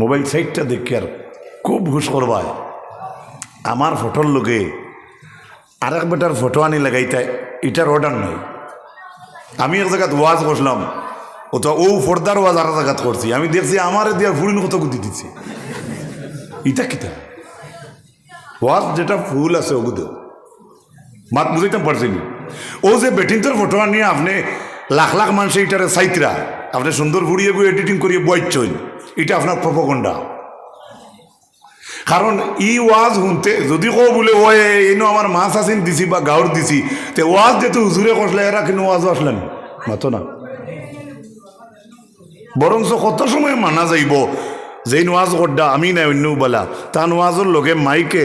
Mobile সাইটটা দেখি আর খুব ঘুষ করবায় আমার ফটোর লোকে আরেক বেটার ফটো আনি লাগাইতে, এটার অর্ডার নাই। আমি এক জায়গাত ওয়াজ করলাম ও তো ও ফর্দার ওয়াজ আর জায়গাত করছি। আমি দেখছি আমার দিয়া ফুরিন কত গুদি দিচ্ছে ইটা কিতা? ওয়াজ যেটা ফুল আছে ওগুলো মাত বুঝাইতে পারছি নি। ও যে বেটিংটার ফটো আনিয়ে আপনি লাখ লাখ মানুষ এটারে সাইতরা আপনি সুন্দর ঘুরিয়ে এডিটিং করিয়ে বইছেন এটা আপনার প্রপগণ্ডা কারণ ই ওয়াজ শুনতে যদি কো বলে ও এনো আমার মাছ আসেন দিছি বা গাঁর দিছি, তে ওয়াজ যেহেতু হুজুরে কষলে এরা কিন্তু ওয়াজও আসলেন মাতো না। বরঞ্চ কত সময় মানা যাইব? যে নোয়াজ গড্ডা আমি নাই অন্য বলা। তা নোয়াজের লগে মাইকে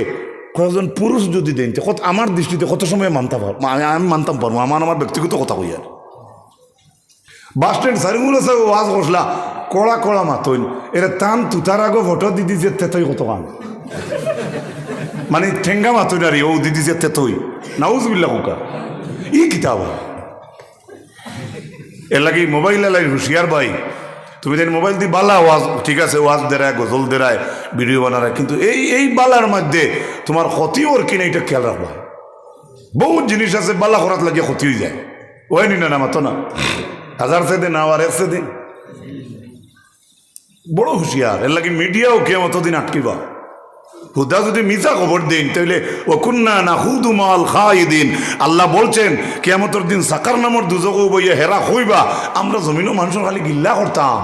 কয়েকজন পুরুষ যদি দেন কত আমার দৃষ্টিতে কত সময় মানতে পারব আমি আমি মানতাম পারব আমার আমার ব্যক্তিগত কথা কই আর বাস স্ট্যান্ড সারিমুল আছে ওয়াজ করলা কড়া কড়া মাতইন। এরা টান তুতার আগে ফটো দি দিছে তেতই কত কান মানে ঠেঙ্গা মাতইন আর ও দি দিছে তেতই। নাউজবিল্লা কোকা। ই কিতাব। এর লাগি মোবাইল এলাই হুশিয়ার ভাই। তুমি দেন মোবাইল দিয়ে বালা ওয়াজ ঠিক আছে ওয়াজ দেরায়, গজল দেরায়, ভিডিও বানারায়, কিন্তু এই এই বালার মধ্যে তোমার ক্ষতি ওর কিনা এটা খেয়াল রাখবা। বহুত জিনিস আছে, বালা করাত লাগিয়ে ক্ষতি হয়ে যায়। ওই না না, মাতো না। হাজার সে দিন আর এক সে দিন বড় হুঁশিয়ার। এর লাগে মিডিয়াও কে অতদিন আটকিবা। হুদা যদি মিথা খবর দিন তাহলে ও কুন্না না হুদু মাল খাই দিন আল্লাহ বলছেন কেমতর দিন সাকার নামর দুজক বইয়া হেরা হইবা আমরা জমিনও মানুষের খালি গিল্লা করতাম।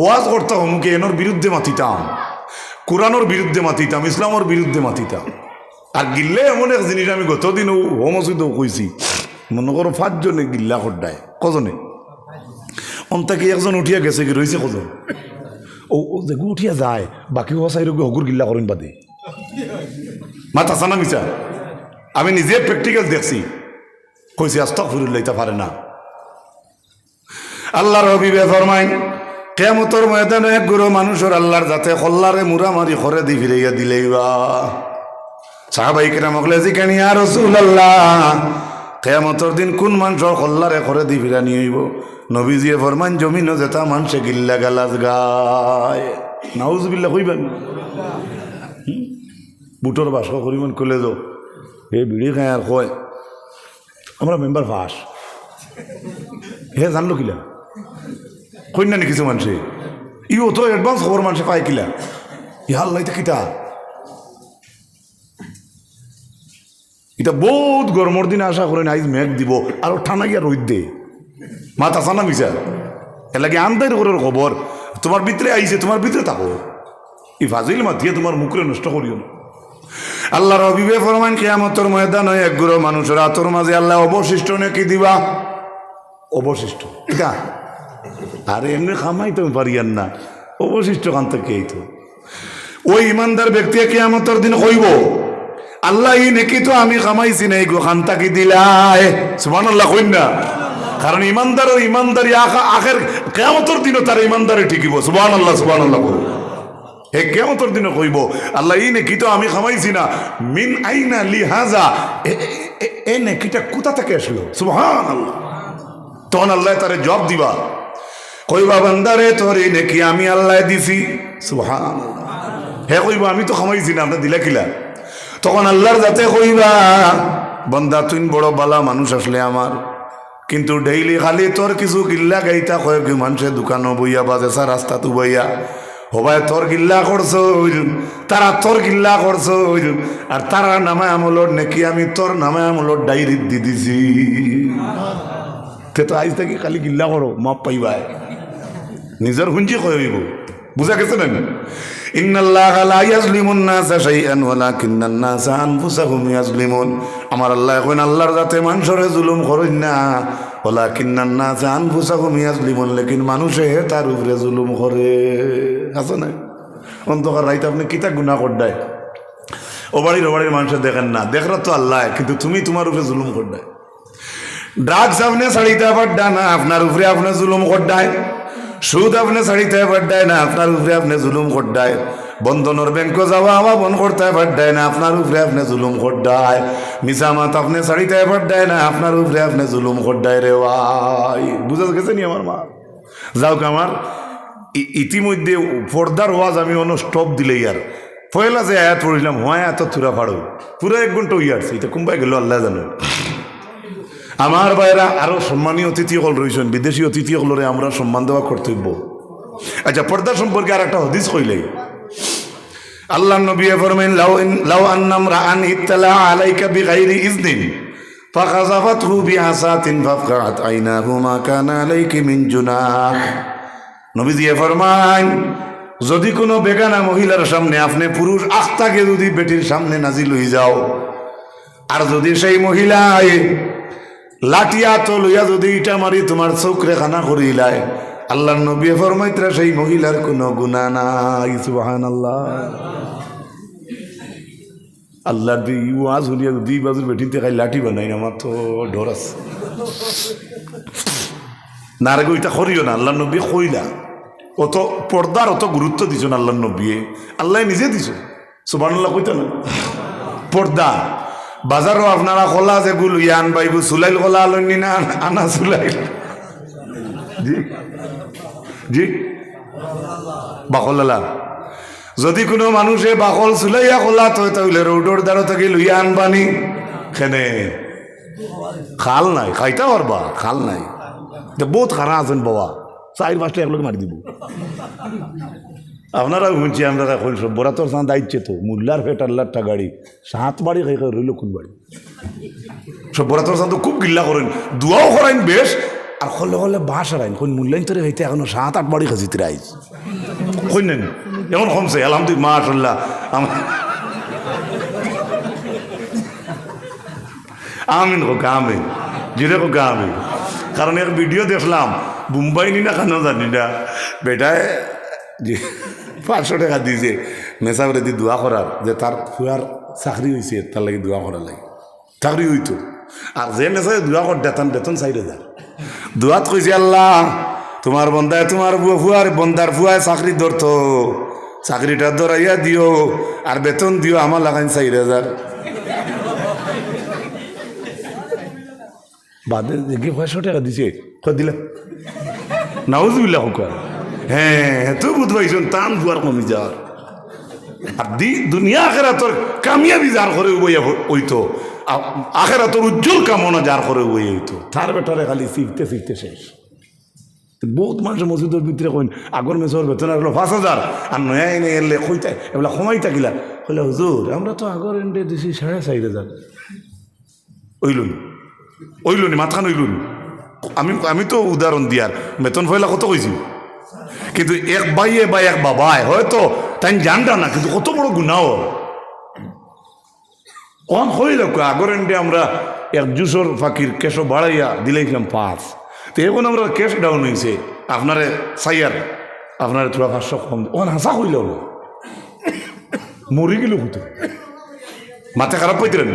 ওয়াজ করতাম, অমুকে এনোর বিরুদ্ধে মাতিতাম। কোরআনোর বিরুদ্ধে মাতিতাম, ইসলামের বিরুদ্ধে মাতিতাম। আর গিল্লে এমন এক জিনিস আমি গতদিনও হোমসিদও কইছি, মনে করো পাঁচজনে গিল্লা করডায়। কজনে? অন্তাকে একজন উঠিয়া গেছে কি রয়েছে কজন? ও দেখো উঠিয়া যায় বাকি হসাই রোগ হগুর গিল্লা করেন বাদে। মাথা সানা মিছা? আমি নিজে প্র্যাকটিক্যাল দেখছি। কইছি আস্তক ফুরুল্লাইতে পারে না। আল্লাহর হবিবে ফরমাইন কেমতর ময়দানে এক গুরু মানুষের আল্লাহর যাতে কল্লারে মুরামারি করে দি ফিরাইয়া দিলেই বা সাহাবাই হকলে জিকানি আর রসুল আল্লাহ কেয়ামতর দিন কোন মানুষের কল্লারে করে দি ফিরানি হইব? নবীজিয়ে ফরমান, জমিনও যেতা মানুষে গিল্লা গালাজ গায়। নাউজবিল্লা কইবেন? বুটর বাস করিমন কলে যো হে বিড়ি খায় আর কয়? আমরা মেম্বার ফাঁস। হে, জানলো কিলা? কন্যা নি কিছু মানুষে? ই অত অ্যাডভান্স খবর মানুষে পায় কিলা? ইহার লাইতে কিতা? এটা বহুত গরমর দিন আশা করেন আইজ মেঘ দিব আর ঠান্ডা গিয়া রোদ দে। মাথা সানা মিশা এর লাগে আন্দার করার খবর তোমার ভিতরে আইছে তোমার ভিতরে থাকো। ই ফাজিল মাতিয়ে তোমার মুখরে নষ্ট করিও না। আল্লাহর অবিবে ফরমান কেয়ামতর ময়দান হয় এক গুরু মানুষের আতর মাঝে আল্লাহ অবশিষ্ট নাকি দিবা? অবশিষ্ট এটা আরে এমনি খামাই তো পারিয়ান না। অবশিষ্ট কান থেকে এই তো ওই ইমানদার ব্যক্তি কেয়ামতর দিন কইব আল্লাহ ই নাকি তো আমি কামাইছি না, এই গোখান তাকি দিলাই। সুমান আল্লাহ কইন না। কারণ ইমানদার ইমানদারি আখা আখের কেমতর দিনও তার ইমানদারে ঠিকিব সুবান আল্লাহ সুবান আল্লাহ হে কেমতর দিনে কইব, আল্লাহ ই নাকি তো আমি খামাইছি না। মিন আইনা লিহাজা এ- নেকিটা কোথা থেকে আসলো? সুবহান আল্লাহ তখন আল্লাহ তারে জব দিবা। কইবা, বান্দারে, তোর এই নাকি আমি আল্লাহ দিছি। সুবহান হে কইবা, আমি তো খামাইছি না, আপনার দিলা কিলা? তখন আল্লাহর যাতে কইবা, বন্দা, তুই বড় বালা মানুষ আসলে আমার। কিন্তু ডেইলি খালি তোর কিছু গিল্লা গাইতা কয়েক মানুষে দোকানও বইয়া বাজেসা রাস্তা তু বইয়া। হবাই তোর গিল্লা করছ তারা তোর গিল্লা করছ আর তারা নামে আমলোর নাকি, আমি তোর নামে আমলোর ডায়েরিত দি দিছি। তে তো আজ থেকে খালি গিল্লা করো, মাপ পাইবাই। নিজের হুঞ্জি কইব বুঝা গেছে না? আমার আল্লাহ কইন, আল্লাহর যাতে মানুষরে জুলুম করেন না। ওয়ালাকিন্নান নাসা আনফুসাহুম ইয়াজলিমুন, লেকিন মানুষে তার উপরে জুলুম করে। আছে না অন্তকার রাইতে আপনি কিতা গুনাহ করডায় ও বাড়ির ও বাড়ির মানুষের দেখেন না। দেখরা তো আল্লাহ, কিন্তু তুমি তোমার উপরে জুলুম করডায় ড্রাগস আপনি ছাড়িতে পারডা না আপনার উপরে আপনি জুলুম করডায় সুদ আপনি ছাড়িতে পারডায় না, আপনার উপরে আপনি জুলুম করডায় বন্ধনের ব্যাংক যাওয়া আবার বন্ধ করতে পারডায় না, আপনার উপরে আপনি জুলুম করডায় মিসামাত আপনি ছাড়িতে পারডায় না, আপনার উপরে আপনি জুলুম করডায় রে ভাই। বুঝা গেছে নি আমার মা? যাও আমার ইতিমধ্যে পর্দার ওয়াজ আমি অন্য স্টপ দিলে আর পয়লা যে আয়াত পড়িলাম, হয়, এত থুরা ফাড়ো। পুরো এক ঘণ্টা ইয়ারছে এটা কোনবাই গেল, আল্লাহ জানো। আমার বাইরা আরও সম্মানীয় অতিথিসকল রয়েছেন, বিদেশি অতিথিসকলরে আমরা সম্মান দেওয়া কর্তব্য। আচ্ছা পর্দা সম্পর্কে আর একটা হদিস কইলাই আল্লাহ নবী ফরমাইন, লাউ লাউ আন্নাম রাআন ইত্তালা আলাইকা বিগাইরি ইজনিন ফাখাযাফাতহু বিআসাতিন ফাফকাত আইনাহু মা কানা আলাইকি মিন জুনাহ। নবীজি ফরমাইন, যদি কোনো বেগানা মহিলার সামনে আপনি পুরুষ আস্তাকে যদি বেটির সামনে নাজিল হয়ে যাও, আর যদি সেই মহিলায় লাঠিয়া তো লইয়া যদি ইটা মারি তোমার চোখ রেখানা করিলায় আল্লাহ নবী ফরমাইত্রা সেই মহিলার কোনো গুণা নাই সুবাহান আল্লাহ আল্লাহ দি ওয়াজ শুনিয়া দুই বাজুর বেটিতে খাই লাঠি বানাই আমার তো ডর আছে। না রে ওইটা করিও না আল্লাহ নবী কইলা অত পর্দার অত গুরুত্ব দিছ না আল্লাহ নবী আল্লাহ নিজে দিছ। আল্লাহ কইতা না। পর্দা। বাজারও আপনারা খোলা যে গুলো ইয়ান বাইবু সুলাইল খোলা আলনি না, আনা সুলাইল জি? জি? বাকলালা যদি কোনো মানুষে বাকল চুলাইয়া খোলা, তই তাহলে রৌডর দ্বারা থাকি লইয়া আনবানি খেনে। খাল নাই, খাইতে পারবা খাল নাই। তে বহুত খারা আছেন বাবা? চার পাঁচটা একলগে মারি দিব। আপনারা শুনছি আমরা এখন বরাতর সাঁত আইছে তো। মুল্লার ফেট আল্লাহটা গাড়ি, সাত বাড়ি খাই খাই রইল কোন বাড়ি? সব বরাতর সাঁত খুব গিল্লা করেন, দুয়াও করাইন বেশ, আর হলে হলে বাস আরাইন কোন মূল্যায়ন তোরে হইতে এখনও সাত, আট বাড়ি খাজিতে আইজ কই নেন, এমন কমছে, আলহামদুলিল্লাহ মাশাল্লাহ আমার আমিন হোক আমিন। জিরে হোক আমিন। কারণ এক ভিডিও দেখলাম মুম্বাই নি না কেন জানি না। বেটায় যে পাঁচশো টাকা দিয়েছে মেসাবরে দি দোয়া করার যে তার ফুয়ার চাকরি হয়েছে তার লাগে দোয়া করার লাগে। চাকরি হইতো আর যে মেসাবে দোয়া কর দেতান বেতন চাই হাজার দোয়াত কইছে আল্লাহ তোমার বন্দায় তোমার ফুয়ার বন্দার ফুয়ায় চাকরি ধরতো চাকরিটা ধরাইয়া দিও আর বেতন দিও আমার লাগাইন চাই হাজার বাদে দেখি পয়সা টাকা দিছে? কয় দিলে। নাউজুবিল্লাহ হোক হ্যাঁ তো বুধ পাইছেন টান বুয়ার কমি যাওয়ার আর দি, দুনিয়া আখেরা তোর কামিয়াবি যার করে বইয়া হইতো। আখেরা তোর উজ্জ্বল কামনা যার করে বই হইতো। তার বেটারে খালি শিখতে শিখতে শেষ। বহুত মানুষ মসজিদের ভিতরে কইন, আগর মেসর বেতন হলো পাঁচ হাজার, আর নয়া এনে এলে কইতা এগুলা সময় থাকিলা কইলে, হুজুর, আমরা তো আগর এন্ডে দিছি সাড়ে চারি হাজার। ওইলুন, ওইলুনি মাথান ওইলুন আমি আমি তো উদাহরণ দিয়ার। বেতন ফয়লা কত কইছি? কিন্তু এক বাইয়ে বা এক বাবায় হয়তো তাই জানটা না, কিন্তু কত বড় গুণাও। কম হইল আগর এন্ডে আমরা এক জুসর ফাঁকির কেশো বাড়াইয়া দিলাইছিলাম পাঁচ। তো এখন আমরা কেশ ডাউন হয়েছে আপনারে সাইয়ার আপনারে থোড়া পাঁচশো কম ওন হাসা হইল মরি গেল হতো মাথা খারাপ পাইতেন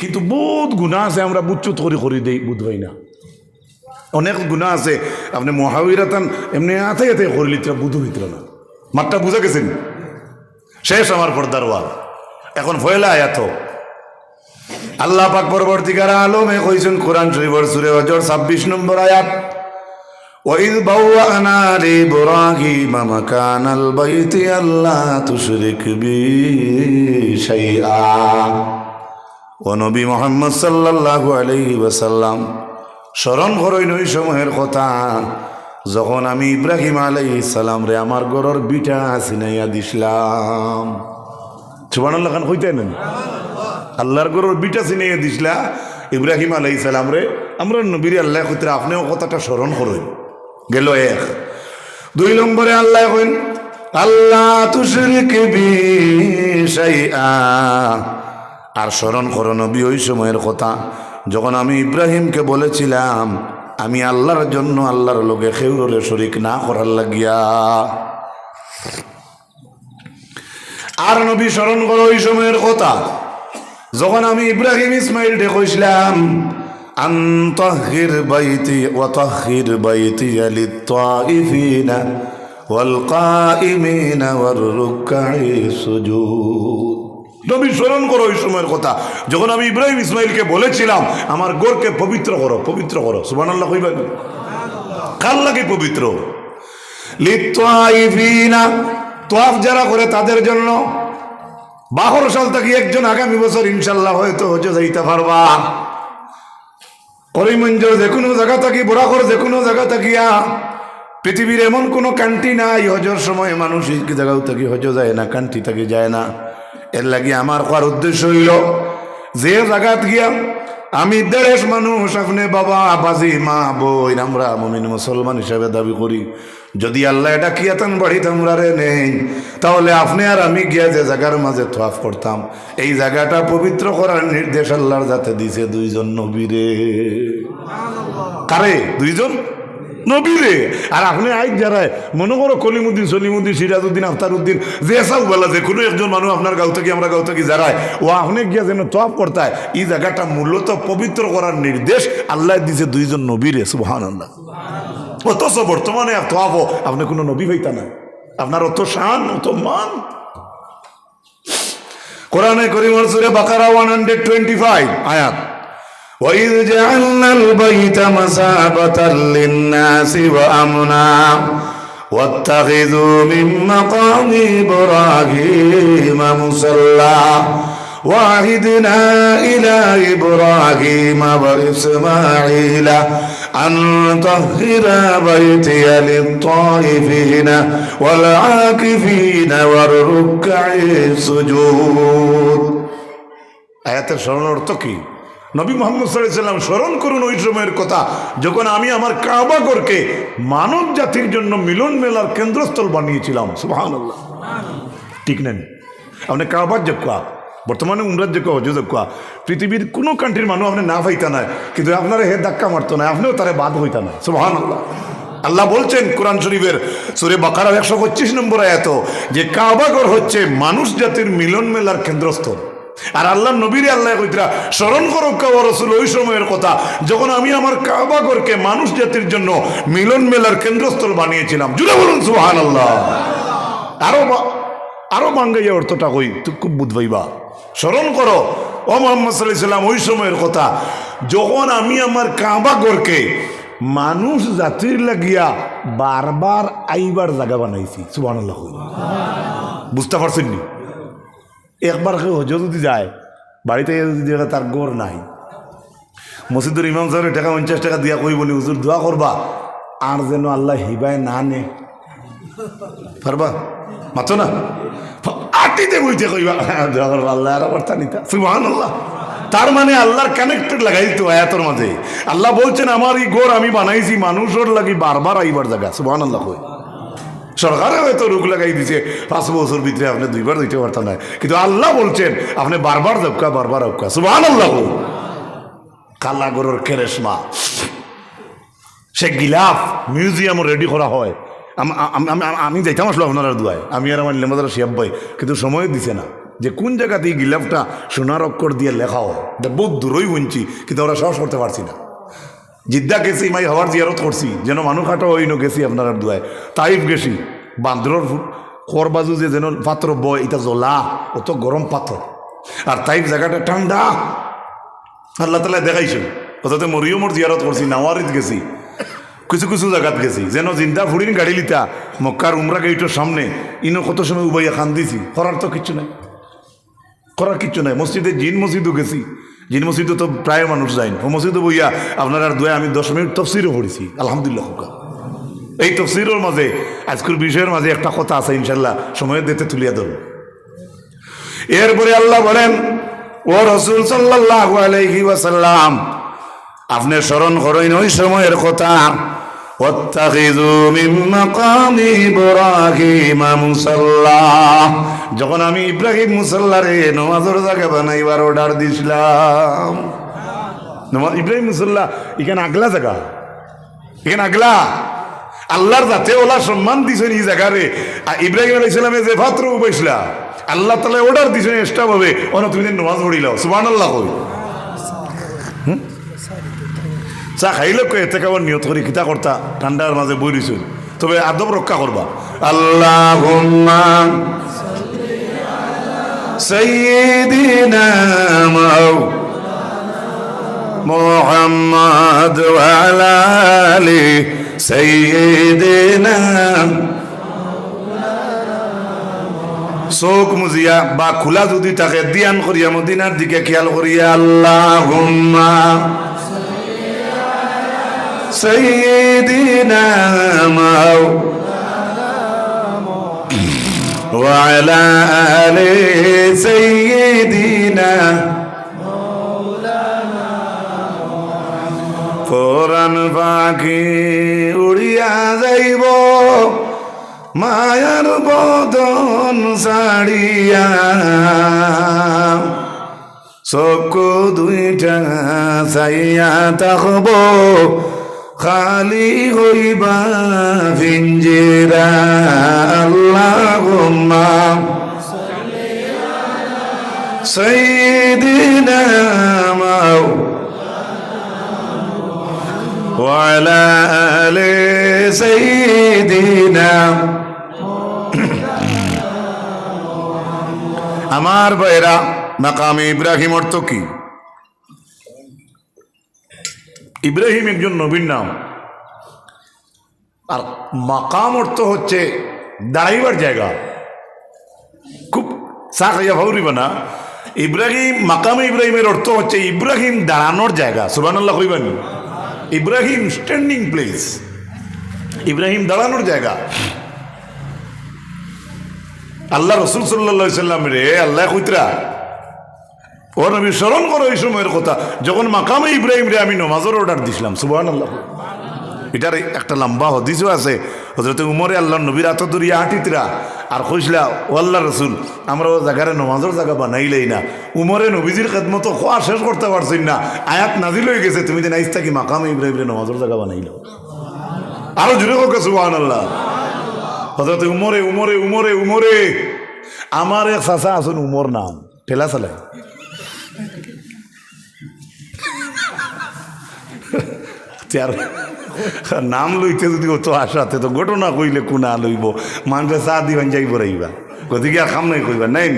কিন্তু বহুত গুণা আছে, আমরা বুচ্চুত করে করে দেই বুধ হয় না। অনেক গুণা আছে। আপনি মহাবীরাতান এমনি আতে আতে করলি তোরা বুধ হইত না মাঠটা বুঝা গেছেন শেষ আমার পর্দার ওয়াল এখন ভয়লা আয়াত আল্লাহ পাক পরবর্তীকার আলমে কইছেন কোরআন শরীফর সুরে অজর ছাব্বিশ নম্বর আয়াত وإذ بوأنا لإبراهيم مكان البيت ألا تشرك بي شيئا ও নবী মোহাম্মদ সাল্লাল্লাহু আলাইহি ওয়াসাল্লাম স্মরণ করইন ওই সময়ের কথা। যখন আমি ইব্রাহিম আলাই সালাম রে আমার গরর বিটা সিনাইয়া দিছিলাম। সুবহানাল্লাহ খান, কইতে নেন? আল্লাহর গরর বিটা সিনাইয়া দিছিলা ইব্রাহিম আলাই সালাম রে। আমরা নবীর আল্লাহ কইতে আপনিও কথাটা স্মরণ করুন। গেল এক। দুই নম্বরে আল্লাহ কইন আল্লাহ তুশরিক বি শাইআ। আর স্মরণ করো নবী, ওই সময়ের কথা। যখন আমি ইব্রাহিমকে বলেছিলাম আমি আল্লাহর জন্য আল্লাহর লোকে খেউরে শরিক না করার লাগিয়া আর নবী স্মরণ করো ওই সময়ের কথা যখন আমি ইব্রাহিম ইসমাইল দেখছিলাম আন্তহির বাইতি ওয়াতাহির বাইতি লিত্তাইফিনা والقائمين والركع السجود নবী স্মরণ করো ওই সময়ের কথা। যখন আমি ইব্রাহিম ইসমাইলকে বলেছিলাম, আমার গোরকে পবিত্র করো পবিত্র করো। সুবান আল্লাহ কইবা কার লাগে পবিত্র? তোয়াফ যারা করে তাদের জন্য। বাহর সাল থেকে একজন আগামী বছর ইনশাল্লাহ হয়তো হজে যাইতে পারবা। করিমঞ্জর যে কোনো জায়গা থাকি বোরাকর যে কোনো জায়গা থাকিয়া পৃথিবীর এমন কোনো কান্ট্রি নাই হজর সময় মানুষ জায়গাও থাকি হজ যায় না কান্ট্রি থাকি যায় না। এর লাগি আমার করার উদ্দেশ্য হইল, যে জায়গাত গিয়া আমি দেশ মানুষ আপনি বাবা বাজি মা, বই, আমরা মমিন মুসলমান হিসাবে দাবি করি। যদি আল্লাহ এটা কিয়াতান বাড়িতে আমরা রে নেই, তাহলে আপনি আর আমি গিয়া যে জায়গার মাঝে থাফ করতাম। এই জায়গাটা পবিত্র করার নির্দেশ আল্লাহর যাতে দিছে দুইজন নবীরে। কারে? দুইজন? নবীরে। আর আপনি আইক যারা মনে করো কলিমুদ্দিন সলিমুদ্দিন সিরাজউদ্দিন আফতারউদ্দিন যে সাউ বলা যে কোনো একজন মানুষ আপনার গাঁও থেকে আমরা গাঁও থেকে যারায় ও আপনি গিয়া যেন তপ করতায় এই জায়গাটা মূলত পবিত্র করার নির্দেশ আল্লাহ দিছে দুইজন নবীরে সুবহান আল্লাহ অথচ বর্তমানে তোয়াবো আপনি কোনো নবী হইতা না আপনার অত শান অত মান। কোরআনে করিমর সুরে Baqarah one hundred twenty five আয়াত। وإذ جعلنا البيت مثابة للناس وأمنا واتخذوا من مقام إبراهيم مصلى واعدنا إلى إبراهيم وإسماعيل أن طهر بيتي للطائفين والعاكفين والركع السجود آيات الشرور تقي নবী মোহাম্মদ সাল্লাম স্মরণ করুন ওই সময়ের কথা, যখন আমি আমার কাবাগরকে মানব জাতির জন্য মিলন মেলার কেন্দ্রস্থল বানিয়েছিলাম। সুবাহান ঠিক নেন আপনি কাবার যোগ্যা বর্তমানে উমরার যোগ্য হজ যোগ্যা পৃথিবীর কোনো কান্ট্রির মানুষ আপনি না পাইতা না কিন্তু আপনারা হে ধাক্কা মারতো না আপনিও তারা বাদ হইতা না সুবাহান আল্লাহ বলছেন কোরআন শরীফের সুরে বাকারার একশো পঁচিশ নম্বর আয়াত, যে কাবাগর হচ্ছে মানুষ জাতির মিলন মেলার কেন্দ্রস্থল। আর আল্লাহ নবীরে আল্লাহ কইতরা স্মরণ করো রসুল ওই সময়ের কথা, যখন আমি আমার কাবাগরকে মানুষ জাতির জন্য মিলন মেলার কেন্দ্রস্থল বানিয়েছিলাম। জুড়ে বলুন সুহান আল্লাহ আরও আরও বাঙ্গাইয়া অর্থটা কই খুব বুধবাইবা স্মরণ করো, ও মোহাম্মদ সাল্লাম ওই সময়ের কথা, যখন আমি আমার কাবাগরকে মানুষ জাতির লাগিয়া বারবার আইবার জায়গা বানাইছি। আল্লাহ বুঝতে পারছেন নি? একবার কেউ হজ যদি যায়, বাড়িতে যদি তার গোর নাই। মসজিদের ইমাম সাহেবের টাকা পঞ্চাশ টাকা দিয়া কই বলি, হুজুর দোয়া করবা, আর যেন আল্লাহ হিবায় না নে। পারবা? মাতো না? আটিতে বইতে কইবা, দোয়া করবা, আল্লাহ আর নিতা। সুবহান আল্লাহ তার মানে আল্লাহর কানেক্টেড লাগাই তো আয়াতর মাঝে। আল্লাহ বলছেন, আমার এই গোর আমি বানাইছি, মানুষের লাগি বারবার আইবার জায়গা। সুবহান আল্লাহ কই। সরকারে হয়তো রোগ লাগাই দিছে। পাঁচ বছর ভিতরে আপনি দুইবার দিতে পারতেন না। কিন্তু আল্লাহ বলছেন, আপনি বারবার দক্কা বারবার অক্কা সুবাহ আল্লাহ কালা গরুর কেরেশমা। সে গিলাফ মিউজিয়াম রেডি করা হয়। আমি যাইতাম আসলো আপনারা দুয়ায়। আমি আর আমার লেমাদার শিয়াব ভাই। কিন্তু সময় দিছে না। যে কোন জায়গাতে এই গিলাফটা সোনার অক্ষর দিয়ে লেখা হয়। এটা বহুত দূরই বুনছি, কিন্তু আমরা সাহস করতে পারছি না। জিদ্দা গেছি, মাই হওয়ার জিয়ারত করছি। যেন মানুষ হাঁটো হইন গেছি আপনার দুয়ায় তাইফ গেছি বান্দরর খর বাজু যে যেন পাত্র বয় এটা জ্বলা, অত গরম পাথর আর তাইফ জায়গাটা ঠান্ডা আল্লাহ তালা দেখাইছে অথচ মরিয়মর জিয়ারত করছি নাওয়ারিত গেছি। কিছু কিছু জায়গাত গেছি, যেন জিন্দা ফুড়িন গাড়ি লিতা মক্কার উমরা গেইটোর সামনে, ইনো কত সময় উবাইয়া খান দিছি। করার তো কিচ্ছু নাই। করার কিচ্ছু নাই। মসজিদে জিন মসজিদও গেছি। জিন মসজিদে তো প্রায় মানুষ যায়নি ও মসজিদে বইয়া আপনার আর দুয়ে আমি দশ মিনিট তফসিরও পড়েছি। আলহামদুলিল্লাহ, হুকা। এই তফসিরের মাঝে, আজকের বিষয়ের মাঝে একটা কথা আছে ইনশাল্লাহ সময়ের দিতে তুলিয়া ধরব। এরপরে আল্লাহ বলেন, ও রসুল সাল্লাহ আলাইহি আপনি স্মরণ করেন ওই সময়ের কথা। যখন আমি ইব্রাহিম মুসাল্লারে নমাজর জায়গা বানাইবার অর্ডার দিছিলাম। ইব্রাহিম মুসল্লা, এখানে আগলা জায়গা। এখানে আগলা। আল্লাহর যাতে ওলা সম্মান দিছেন এই জায়গারে। আর ইব্রাহিম আলাই ইসলামে যে ভাত্র বসলা, আল্লাহ তালে অর্ডার দিছেন এস্টাভাবে ভাবে। ওরা তুমি নমাজ পড়িলাও সুবান আল্লাহ চা খাইলে কই এতে কেমন নিয়ত করি কিতা করতা ঠান্ডার মাঝে বই দিছো তবে আদব রক্ষা করবা আল্লাহ سيدنا محمد وعلى آله سيدنا চোখ মুজিয়া বা খোলা যদি থাকে দিয়ান করিয়া মদিনার দিকে খেয়াল করিয়া আল্লাহ سيدنا وعلى آل سيدنا ফোরান পাখি উড়িয়া যাইব মায়ার বদন সাড়িয়া চকু দুইটা চাইয়া থাকব খালি হইবা ভিঞ্জিরা আল্লাহ سيدنا وعلى آل سيدنا আমার ভাইরা মাকামে ইব্রাহিম অর্থ কি ইব্রাহিম একজন নবীর নাম। আর মাকাম অর্থ হচ্ছে দাঁড়াইবার জায়গা। খুব খাইয়া ভাবরিবা না ইব্রাহিম, মাকামে ইব্রাহিমের অর্থ হচ্ছে ইব্রাহিম দাঁড়ানোর জায়গা। সুবানাল্লাহ কইবেন। ইব্রাহিম স্ট্যান্ডিং প্লেস ইব্রাহিম দাঁড়ানোর জায়গা। আল্লাহ রসুল সাল্লা সাল্লাম রে, আল্লাহ কইতরা। ও নবী স্মরণ করো এই সময়ের কথা। যখন মাকামে ইব্রাহিম রে আমি নমাজের অর্ডার দিছিলাম সুবাহ আল্লাহ এটার একটা লম্বা হদিসও আছে। হজরত উমরে আল্লাহ নবীর আত দরিয়া হাঁটিতরা আর কইসলা, ও আল্লাহ রসুল, আমরা ও জায়গারে নমাজের জায়গা বানাইলেই না। উমরে নবীজির খেদমতো খোয়া শেষ করতে পারছি না। আয়াত নাজিল হয়ে গেছে, তুমি যে নাইস থাকি মাকামে ইব্রাহিম রে নমাজের জায়গা বানাইল? আরও জুড়ে হোক সুবাহ আল্লাহ হজরত উমরে উমরে উমরে উমরে আমার এক চাচা আছেন উমর নাম, ঠেলা চালায়। চার নাম লইতে যদি অত আসাতে তো ঘটনা কইলে কোনা লইব? মানুষে চা দিবেন যাইব রাইবা গতিকে আর খাম নাই কইবা নাই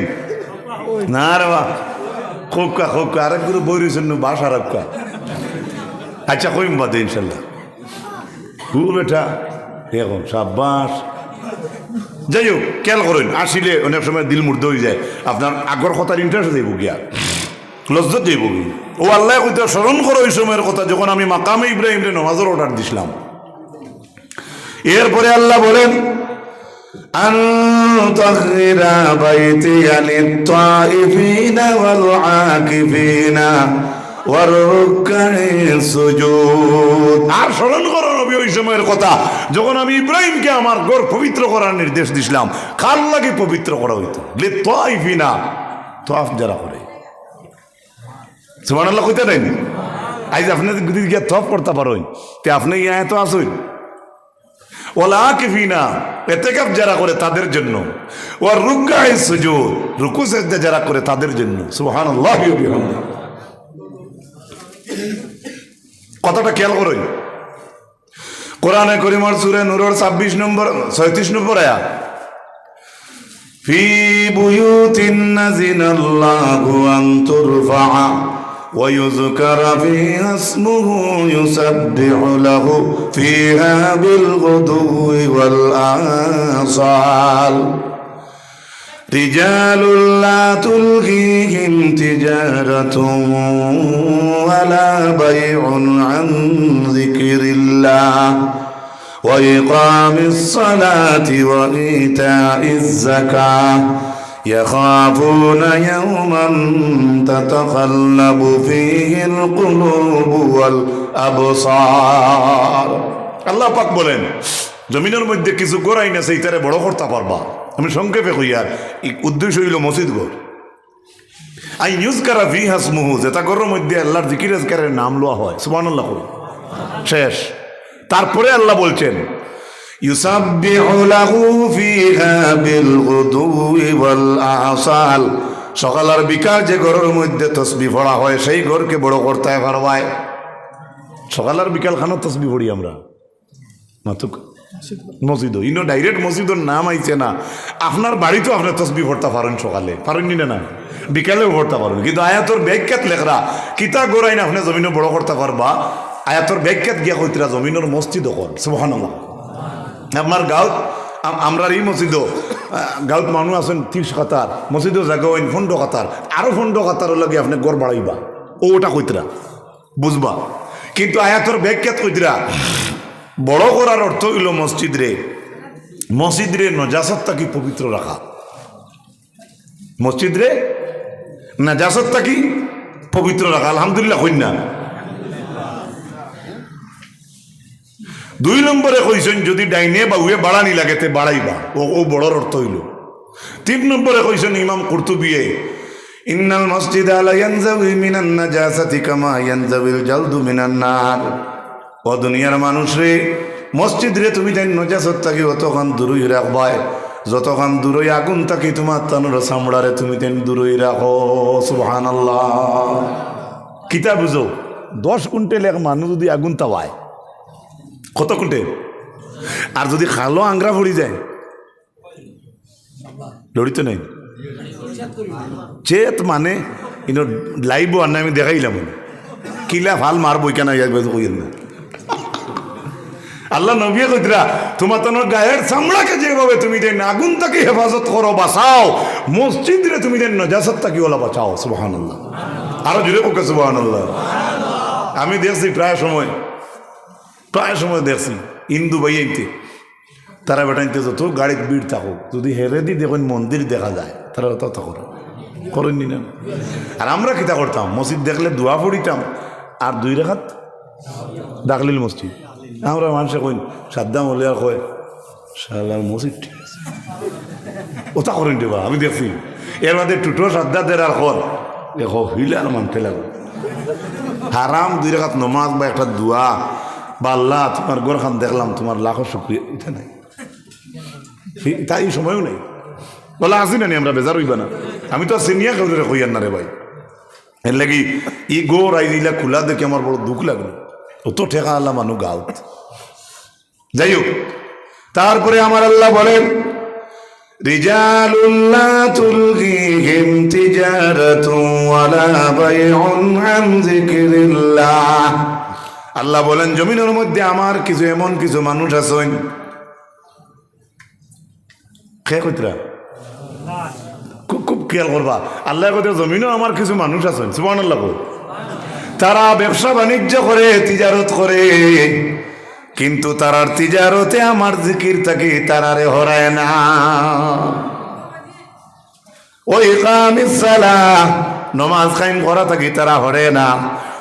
না? রে বা। খোকা খোকা আরেক করে বইরেছেন বাসা রাখা আচ্ছা কইম বাদে, ইনশাল্লাহ। হু, বেটা। এখন সাব্বাস যাই হোক, খেয়াল করেন আসিলে অনেক সময় দিল মুর্দ হয়ে যায় আপনার আগর কথার ইন্টারেস্ট যাইব গিয়া। লজ্জা দিয়ে বলি ও আল্লাহ কইতে স্মরণ করো ওই সময়ের কথা, যখন আমি মাকামে ইব্রাহিমরে নমাজের অর্ডার দিছিলাম। এরপরে আল্লাহ বলেন আর স্মরণ করো নবী ওই সময়ের কথা, যখন আমি ইব্রাহিমকে আমার ঘর পবিত্র করার নির্দেশ দিছিলাম, কার লাগে পবিত্র করা হইতো? লিপ্তাইফিনা তো আফ যারা করে। সুবহানাল্লাহ কইতে নেন আজ আপনি যদি গিয়া তফ করতে পারেন তে আপনি ইয়া তো আসুন ওলা কিফিনা এতেকাপ যারা করে তাদের জন্য ও রুকায় সুজুদ রুকু সেজদা যারা করে তাদের জন্য সুবহানাল্লাহ ওয়া বিহামদিহি কথাটা খেয়াল করুন কোরআনে করিমর সুরে নুরর ছাব্বিশ নম্বর ছয়ত্রিশ নম্বর আয়া في بيوت نزل الله أن ترفع ويذكر فيها اسمه يسبح له فيها بالغدو والآصال. رجال لا تلهيهم تجارة ولا بيع عن ذكر الله. وإقام الصلاة وإيتاء الزكاة. يخافون يوما تتقلب فيه القلوب والأبصار আল্লাহ পাক বলেন জমিনের মধ্যে কিছু গোড়াই না সেই তারে বড় করতে পারবা আমি সংক্ষেপে কইয়ার এই উদ্দেশ্য হইল মসজিদ ঘর আই নিউজ কারা ভি হাসমুহু যেটা ঘরের মধ্যে আল্লাহর জিকির আজকারের নাম লওয়া হয় সুবহানাল্লাহ কই শেষ তারপরে আল্লাহ বলছেন ইউসাব্বিহু লাহু ফিহা বিল গুদুই সকাল আর বিকাল যে ঘরের মধ্যে তসবি পড়া হয়, সেই ঘরকে বড় করতে পারবায় সকাল আর বিকাল খানো তসবি পড়ি আমরা। মাতুক মসজিদ ইনো ডাইরেক্ট মসজিদের নাম আইছে না। আপনার বাড়িতেও আপনার তসবি ভরতে পারেন সকালে। পারেন না না? বিকালেও ভরতে পারেন কিন্তু আয়াতর ব্যাখ্যাত লেখরা, কিতা গোড়াই না আপনি জমিনে বড় করতে পারবা? আয়াতর ব্যাখ্যাত গিয়া কইতরা, জমিনের মসজিদ কর। সুবহান আমার গাঁৱত, আম- আমরা এই মসজিদও গাঁৱত মানুহ আছেন ত্রিশ কাতার মসজিদও জায়গা হইন ফন্ড কাতার আরও ফন্ড কাতার লাগে আপনি গড় বাড়াইবা ও ওটা কইতরা বুঝবা। কিন্তু আয়াতর ব্যাখ্যাত কইতরা বড় করার অর্থ হইল মসজিদ রে মসজিদ রে নজাসত্তা কি পবিত্র রাখা মসজিদ রে নাজাসত্তা কি পবিত্র রাখা আলহামদুলিল্লাহ, কন্যা। দুই নম্বরে কইছেন, যদি ডাইনে বা উয়ে বাড়ানি লাগে তে বাড়াইবা। ও ও বড়র অর্থ হইল। তিন নম্বরে কইছেন ইমাম কুর্তুবিয়ে, ইন্নাল মসজিদ ও দুনিয়ার মানুষ রে, মসজিদ রে তুমি তাই নজাসত থাকি অতক্ষণ দূরই রাখবায় যতক্ষণ দূরই আগুন থাকি, তোমার তানুর চামড়ারে তুমি তেন দূরই রাখো। সুবহান আল্লাহ কিতা বুঝো, দশ কুইন্টেল এক মানুষ যদি আগুন তাওয়ায় কত কুইন্টেল? আর যদি খালো আংরা পড়ি যায়? লড়িতে নেই। চেত মানে ইনো লাইব আর আমি দেখাইলাম কিলা ভালো মারবই কেন কইেন না আল্লাহ নবিয়ে কইতরা তোমার তো গায়ের চামড়াকে যেভাবে তুমি দেন আগুন তাকে হেফাজত করো বাঁচাও। মসজিদ রে তুমি দেন নজাসত তাকে ওলা বাঁচাও। সুবাহান আল্লাহ আরও জুড়ে পক্ষে সুবাহান আল্লাহ আমি দেখছি প্রায় সময় প্রায় সময় দেখছি, ইন্দু বাইতে তারা বেটাইতে যত, গাড়িতে ভিড় থাকো। যদি হেরে দি দেখুন মন্দির দেখা যায়, তারা তত করো। করেননি না? আর আমরা কিতা করতাম, মসজিদ দেখলে দোয়া পড়িতাম, আর দুই রেখাত ডাকলিল মসজিদ। আমরা মানুষে কইন, সাদ্দাম হলে আর কয়, শালার মসজিদ ঠিক আছে। ওটা করেন দেবা আমি দেখছি। এর মধ্যে টুটো সাদ্দাদের আর কর। দেখো আর মানতে লাগো। হারাম দুই রেখাত নমাজ বা একটা দোয়া বা তোমার গোর খান দেখলাম, তোমার লাখো শুক্রিয়া। এটা নাই। তাই সময়ও নেই। বলা আসি না আমরা বেজার হইবা না। আমি তো সিনিয়া কেউ কইয়ার না রে ভাই। এর লাগি ই গোর আই দিলা খোলা দেখে আমার বড় দুঃখ লাগল অত ঠেকা আল্লাহ মানুষ গাঁত যাই হোক, তারপরে আমার আল্লাহ বলেন যিকরিল্লাহ। আল্লাহ বলেন, জমিনের মধ্যে আমার কিছু এমন কিছু মানুষ আছেন খে কইতরা? খুব খুব খেয়াল করবা। আল্লাহ কথা জমিনও আমার কিছু মানুষ আছেন সুবান আল্লাহ। তারা ব্যবসা বাণিজ্য করে, তিজারত করে। কিন্তু তারার তিজারতে আমার জিকির থাকি, তারারে হরায় না। ওই কামিসালা নমাজ কায়েম করা থাকি, তারা হরে না।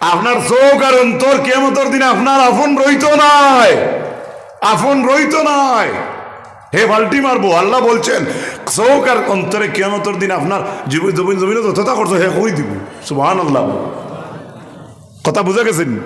আপনার চোখ আর অন্তর কেমতর দিন আপনার আপন রইত নাই। আফন রইত নাই। হে বাল্টি মারবো, আল্লাহ বলছেন, চোখ আর অন্তরে কেমতর দিন আপনার জীবন জমিন জমিনে যতটা করছ, হে কই দিব? সুবাহ আল্লাহ কথা বুঝা গেছেন?